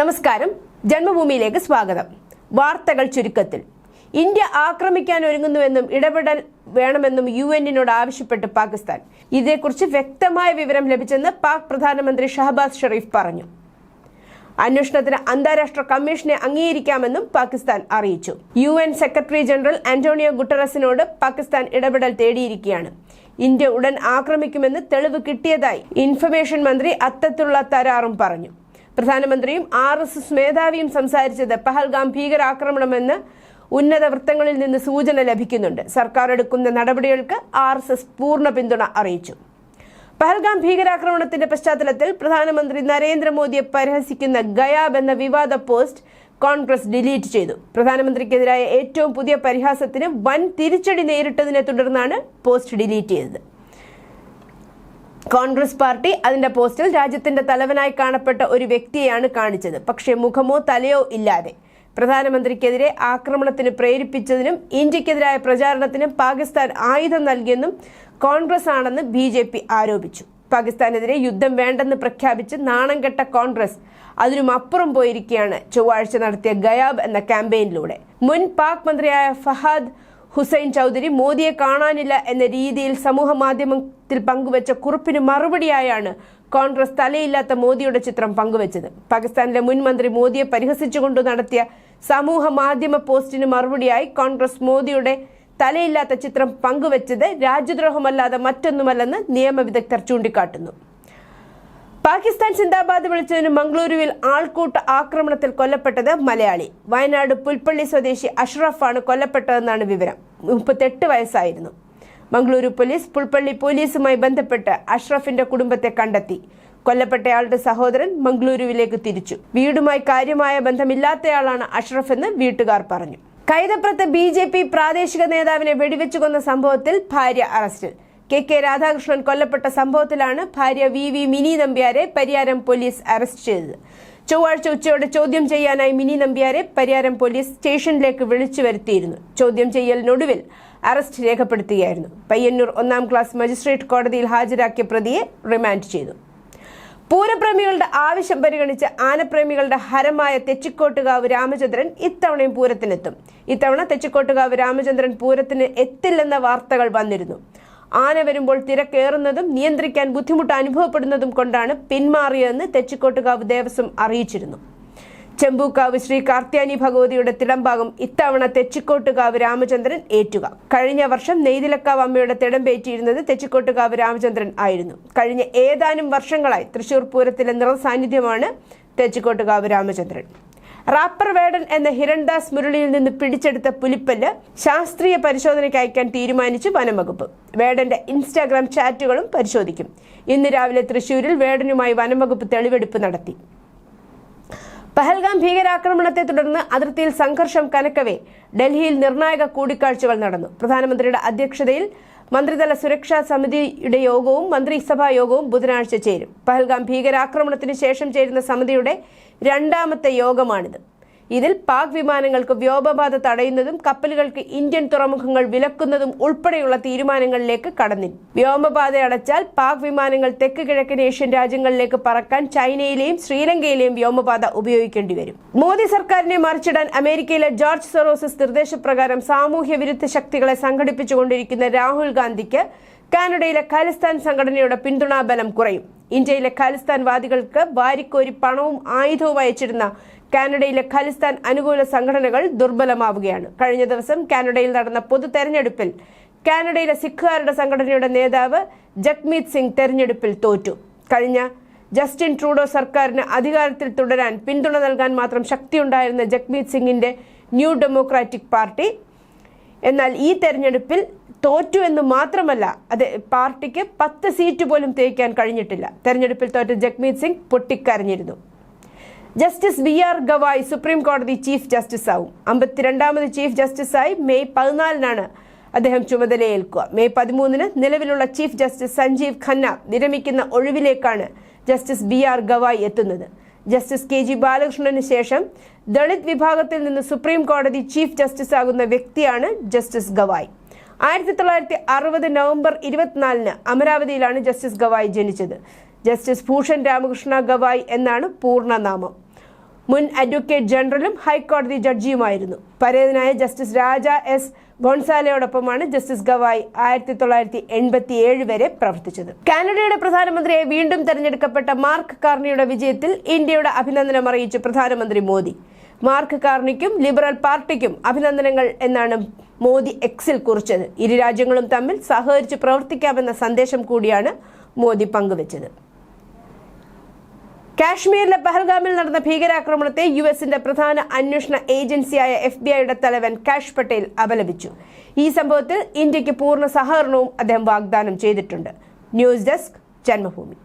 നമസ്കാരം. ജന്മഭൂമിയിലേക്ക് സ്വാഗതം. വാർത്തകൾ ചുരുക്കത്തിൽ. ഇന്ത്യ ആക്രമിക്കാൻ ഒരുങ്ങുന്നുവെന്നും ഇടപെടൽ വേണമെന്നും യു എന്നിനോട് ആവശ്യപ്പെട്ട് പാകിസ്ഥാൻ. ഇതേക്കുറിച്ച് വ്യക്തമായ വിവരം ലഭിച്ചെന്ന് പാക് പ്രധാനമന്ത്രി ഷഹബാസ് ഷെറീഫ് പറഞ്ഞു. അന്വേഷണത്തിന് അന്താരാഷ്ട്ര കമ്മീഷനെ അംഗീകരിക്കാമെന്നും പാകിസ്ഥാൻ അറിയിച്ചു. U N secretary general Antonio ഗുട്ടറസിനോട് Pakistan ഇടപെടൽ തേടിയിരിക്കുകയാണ്. ഇന്ത്യ ഉടൻ ആക്രമിക്കുമെന്ന് തെളിവ് കിട്ടിയതായി ഇൻഫർമേഷൻ മന്ത്രി അത്തത്തുള്ള തരാറും പറഞ്ഞു. പ്രധാനമന്ത്രിയും ആർ എസ് എസ് മേധാവിയും സംസാരിച്ചത് പഹൽഗാം ഭീകരാക്രമണമെന്ന് ഉന്നത വൃത്തങ്ങളിൽ നിന്ന് സൂചന ലഭിക്കുന്നുണ്ട്. സർക്കാർ എടുക്കുന്ന നടപടികൾക്ക് ആർ എസ് എസ് പൂർണ പിന്തുണ അറിയിച്ചു. പഹൽഗാം ഭീകരാക്രമണത്തിന്റെ പശ്ചാത്തലത്തിൽ പ്രധാനമന്ത്രി നരേന്ദ്രമോദിയെ പരിഹസിക്കുന്ന ഗയാബ് എന്ന വിവാദ പോസ്റ്റ് കോൺഗ്രസ് ഡിലീറ്റ് ചെയ്തു. പ്രധാനമന്ത്രിക്കെതിരായ ഏറ്റവും പുതിയ പരിഹാസത്തിന് വൻ തിരിച്ചടി നേരിട്ടതിനെ തുടർന്നാണ് പോസ്റ്റ് ഡിലീറ്റ് ചെയ്തത്. കോൺഗ്രസ് പാർട്ടി അതിന്റെ പോസ്റ്റിൽ രാജ്യത്തിന്റെ തലവനായി കാണപ്പെട്ട ഒരു വ്യക്തിയെയാണ് കാണിച്ചത്. പക്ഷേ മുഖമോ തലയോ ഇല്ലാതെ. പ്രധാനമന്ത്രിക്കെതിരെ ആക്രമണത്തിന് പ്രേരിപ്പിച്ചതിനും ഇന്ത്യക്കെതിരായ പ്രചാരണത്തിനും പാകിസ്ഥാൻ ആയുധം നൽകിയെന്നും കോൺഗ്രസ് ആണെന്ന് ബി ജെ പി ആരോപിച്ചു. പാകിസ്ഥാനെതിരെ യുദ്ധം വേണ്ടെന്ന് പ്രഖ്യാപിച്ച് നാണം കെട്ട കോൺഗ്രസ് അതിനുമപ്പുറം പോയിരിക്കുകയാണ്. ചൊവ്വാഴ്ച നടത്തിയ ഗയാബ് എന്ന ക്യാമ്പയിനിലൂടെ. മുൻ പാക് മന്ത്രിയായ ഫഹാദ് ഹുസൈൻ ചൗധരി മോദിയെ കാണാനില്ല എന്ന രീതിയിൽ സമൂഹ മാധ്യമത്തിൽ പങ്കുവച്ച കുറിപ്പിന് മറുപടിയായാണ് കോൺഗ്രസ് തലയില്ലാത്ത മോദിയുടെ ചിത്രം പങ്കുവച്ചത്. പാകിസ്ഥാനിലെ മുൻ മന്ത്രി മോദിയെ പരിഹസിച്ചുകൊണ്ട് നടത്തിയ സമൂഹ മാധ്യമ പോസ്റ്റിന് മറുപടിയായി കോൺഗ്രസ് മോദിയുടെ തലയില്ലാത്ത ചിത്രം പങ്കുവച്ചത് രാജ്യദ്രോഹമല്ലാതെ മറ്റൊന്നുമല്ലെന്ന് നിയമവിദഗ്ധർ ചൂണ്ടിക്കാട്ടുന്നു. പാകിസ്ഥാൻ സിന്ദാബാദ് വിളിച്ചതിന് മംഗളൂരുവിൽ ആൾക്കൂട്ട ആക്രമണത്തിൽ കൊല്ലപ്പെട്ടത് മലയാളി. വയനാട് പുൽപ്പള്ളി സ്വദേശി അഷ്റഫാണ് കൊല്ലപ്പെട്ടതെന്നാണ് വിവരം. മുപ്പത്തെട്ട് വയസ്സായിരുന്നു. മംഗളൂരു പോലീസ് പുൽപ്പള്ളി പോലീസുമായി ബന്ധപ്പെട്ട് അഷ്റഫിന്റെ കുടുംബത്തെ കണ്ടെത്തി. കൊല്ലപ്പെട്ടയാളുടെ സഹോദരൻ മംഗളൂരുവിലേക്ക് തിരിച്ചു. വീടുമായി കാര്യമായ ബന്ധമില്ലാത്തയാളാണ് അഷ്റഫ് എന്ന് വീട്ടുകാർ പറഞ്ഞു. കൈതപ്രത്ത് ബി പ്രാദേശിക നേതാവിനെ വെടിവെച്ചു കൊന്ന സംഭവത്തിൽ ഭാര്യ അറസ്റ്റിൽ. കെ കെ രാധാകൃഷ്ണൻ കൊല്ലപ്പെട്ട സംഭവത്തിലാണ് ഭാര്യ വി വി മിനി നമ്പ്യാരെ പരിയാരം പോലീസ് അറസ്റ്റ് ചെയ്തത്. ചൊവ്വാഴ്ച ഉച്ചയോടെ ചോദ്യം ചെയ്യാനായി മിനി നമ്പ്യാരെ പരിയാരം പോലീസ് സ്റ്റേഷനിലേക്ക് വിളിച്ചു വരുത്തിയിരുന്നു. ചോദ്യം ചെയ്യലിനൊടുവിൽ അറസ്റ്റ് രേഖപ്പെടുത്തുകയായിരുന്നു. പയ്യന്നൂർ ഒന്നാം ക്ലാസ് മജിസ്ട്രേറ്റ് കോടതിയിൽ ഹാജരാക്കിയ പ്രതിയെ റിമാൻഡ് ചെയ്തു. പൂരപ്രേമികളുടെ ആവശ്യം പരിഗണിച്ച് ആനപ്രേമികളുടെ ഹരമായ തെച്ചിക്കോട്ടുകാവ് രാമചന്ദ്രൻ ഇത്തവണയും പൂരത്തിനെത്തും. ഇത്തവണ തെച്ചിക്കോട്ടുകാവ് രാമചന്ദ്രൻ പൂരത്തിന് എത്തില്ലെന്ന വാർത്തകൾ വന്നിരുന്നു. ആന വരുമ്പോൾ തിരക്കേറുന്നതും നിയന്ത്രിക്കാൻ ബുദ്ധിമുട്ട് അനുഭവപ്പെടുന്നതും കൊണ്ടാണ് പിന്മാറിയതെന്ന് തെച്ചിക്കോട്ടുകാവ് ദേവസ്വം അറിയിച്ചിരുന്നു. ചെമ്പൂക്കാവ് ശ്രീ കാർത്യാനി ഭഗവതിയുടെ തിടമ്പാകും ഇത്തവണ തെച്ചിക്കോട്ടുകാവ് രാമചന്ദ്രൻ ഏറ്റുക. കഴിഞ്ഞ വർഷം നെയ്തിലക്കാവ് അമ്മയുടെ തിടമ്പേറ്റിയിരുന്നത് തെച്ചിക്കോട്ടുകാവ് രാമചന്ദ്രൻ ആയിരുന്നു. കഴിഞ്ഞ ഏതാനും വർഷങ്ങളായി തൃശൂർ പൂരത്തിലെ നിറസാന്നിധ്യമാണ് തെച്ചിക്കോട്ടുകാവ് രാമചന്ദ്രൻ. റാപ്പർ വേടൻ എന്ന ഹിരൺദാസ് മുരളിയിൽ നിന്ന് പിടിച്ചെടുത്ത പുലിപ്പല്ല് ശാസ്ത്രീയ പരിശോധനയ്ക്ക് അയക്കാൻ തീരുമാനിച്ചു വനംവകുപ്പ്. വേടന്റെ ഇൻസ്റ്റാഗ്രാം ചാറ്റുകളും പരിശോധിക്കും. ഇന്ന് രാവിലെ തൃശൂരിൽ വേടനുമായി വനംവകുപ്പ് തെളിവെടുപ്പ് നടത്തി. പഹൽഗാം ഭീകരാക്രമണത്തെ തുടർന്ന് അതിർത്തിയിൽ സംഘർഷം കനക്കവേ ഡൽഹിയിൽ നിർണായക കൂടിക്കാഴ്ചകൾ നടന്നു. പ്രധാനമന്ത്രിയുടെ അധ്യക്ഷതയിൽ മന്ത്രിതല സുരക്ഷാ സമിതിയുടെ യോഗവും മന്ത്രിസഭാ യോഗവും ബുധനാഴ്ച ചേരും. പഹൽഗാം ഭീകരാക്രമണത്തിന് ശേഷം ചേരുന്ന സമിതിയുടെ രണ്ടാമത്തെ യോഗമാണിത്. ഇതിൽ പാക് വിമാനങ്ങൾക്ക് വ്യോമപാത തടയുന്നതും കപ്പലുകൾക്ക് ഇന്ത്യൻ തുറമുഖങ്ങൾ വിലക്കുന്നതും ഉൾപ്പെടെയുള്ള തീരുമാനങ്ങളിലേക്ക് കടന്നി വ്യോമപാത അടച്ചാൽ പാക് വിമാനങ്ങൾ തെക്ക് കിഴക്കൻ ഏഷ്യൻ രാജ്യങ്ങളിലേക്ക് പറക്കാൻ ചൈനയിലെയും ശ്രീലങ്കയിലെയും വ്യോമപാത ഉപയോഗിക്കേണ്ടി വരും മോദി സർക്കാരിനെ മറിച്ചിടാൻ അമേരിക്കയിലെ ജോർജ് സെറോസസ് നിർദ്ദേശപ്രകാരം സാമൂഹ്യ വിരുദ്ധ ശക്തികളെ സംഘടിപ്പിച്ചുകൊണ്ടിരിക്കുന്ന രാഹുൽ ഗാന്ധിക്ക് കാനഡയിലെ ഖാലിസ്ഥാൻ സംഘടനയുടെ പിന്തുണാ ബലം കുറയും. ഇന്ത്യയിലെ ഖാലിസ്ഥാൻ വാദികൾക്ക് വാരിക്കോരി പണവും ആയുധവും അയച്ചിരുന്ന കാനഡയിലെ ഖലിസ്ഥാൻ അനുകൂല സംഘടനകൾ ദുർബലമാവുകയാണ്. കഴിഞ്ഞ ദിവസം കാനഡയിൽ നടന്ന പൊതു തെരഞ്ഞെടുപ്പിൽ കാനഡയിലെ സിഖുകാരുടെ സംഘടനയുടെ നേതാവ് ജഗ്മീത് സിംഗ് തെരഞ്ഞെടുപ്പിൽ തോറ്റു. കഴിഞ്ഞ ജസ്റ്റിൻ ട്രൂഡോ സർക്കാരിന് അധികാരത്തിൽ തുടരാൻ പിന്തുണ നൽകാൻ മാത്രം ശക്തിയുണ്ടായിരുന്ന ജഗ്മീത് സിംഗിന്റെ ന്യൂ ഡെമോക്രാറ്റിക് പാർട്ടി. എന്നാൽ ഈ തെരഞ്ഞെടുപ്പിൽ തോറ്റു എന്ന് മാത്രമല്ല അത് പാർട്ടിക്ക് പത്ത് സീറ്റ് പോലും തേക്കാൻ കഴിഞ്ഞിട്ടില്ല. തെരഞ്ഞെടുപ്പിൽ തോറ്റ Jagmeet Singh പൊട്ടിക്കരഞ്ഞിരുന്നു. Justice B R Gavai supreme കോടതി ചീഫ് ജസ്റ്റിസ് ആവും. അമ്പത്തിരണ്ടാമത് ചീഫ് ജസ്റ്റിസായി മെയ് പതിനാലിനാണ് അദ്ദേഹം ചുമതലയേൽക്കുക. മെയ് പതിമൂന്നിന് നിലവിലുള്ള ചീഫ് ജസ്റ്റിസ് സഞ്ജീവ് ഖന്ന വിരമിക്കുന്ന ഒഴിവിലേക്കാണ് ജസ്റ്റിസ് ബി ആർ ഗവായ് എത്തുന്നത്. ജസ്റ്റിസ് കെ ജി ബാലകൃഷ്ണന് ശേഷം ദളിത് വിഭാഗത്തിൽ നിന്ന് സുപ്രീം കോടതി ചീഫ് ജസ്റ്റിസ് ആകുന്ന വ്യക്തിയാണ് ജസ്റ്റിസ് ഗവായ്. ആയിരത്തി തൊള്ളായിരത്തി അറുപത് നവംബർ ഇരുപത്തിനാലിന് അമരാവതിയിലാണ് ജസ്റ്റിസ് ഗവായ് ജനിച്ചത്. ജസ്റ്റിസ് ഭൂഷൺ രാമകൃഷ്ണ ഗവായ് എന്നാണ് പൂർണനാമം. മുൻ അഡ്വക്കേറ്റ് ജനറലും ഹൈക്കോടതി ജഡ്ജിയുമായിരുന്നു. പരേതനായ ജസ്റ്റിസ് രാജ എസ് ഗോൺസാലയോടൊപ്പമാണ് ജസ്റ്റിസ് ഗവായ് ആയിരത്തി തൊള്ളായിരത്തി എൺപത്തി ഏഴ് വരെ പ്രവർത്തിച്ചത്. കാനഡയുടെ പ്രധാനമന്ത്രിയെ വീണ്ടും തെരഞ്ഞെടുക്കപ്പെട്ട മാർക്ക് കാർണിയുടെ വിജയത്തിൽ ഇന്ത്യയുടെ അഭിനന്ദനം അറിയിച്ചു പ്രധാനമന്ത്രി മോദി. മാർക്ക് കാർണിക്കും ലിബറൽ പാർട്ടിക്കും അഭിനന്ദനങ്ങൾ എന്നാണ് മോദി എക്സിൽ കുറിച്ചത്. ഇരു രാജ്യങ്ങളും തമ്മിൽ സഹകരിച്ച് പ്രവർത്തിക്കാമെന്ന സന്ദേശം കൂടിയാണ് മോദി പങ്കുവച്ചത്. കാശ്മീരിലെ പഹൽഗാമിൽ നടന്ന ഭീകരാക്രമണത്തെ യു എസിന്റെ പ്രധാന അന്വേഷണ ഏജൻസിയായ എഫ് ബി ഐയുടെ തലവൻ കാഷ് പട്ടേൽ അപലപിച്ചു. ഈ സംഭവത്തിൽ ഇന്ത്യയ്ക്ക് പൂർണ സഹകരണവും അദ്ദേഹം വാഗ്ദാനം ചെയ്തിട്ടുണ്ട്. News desk Janmabhumi.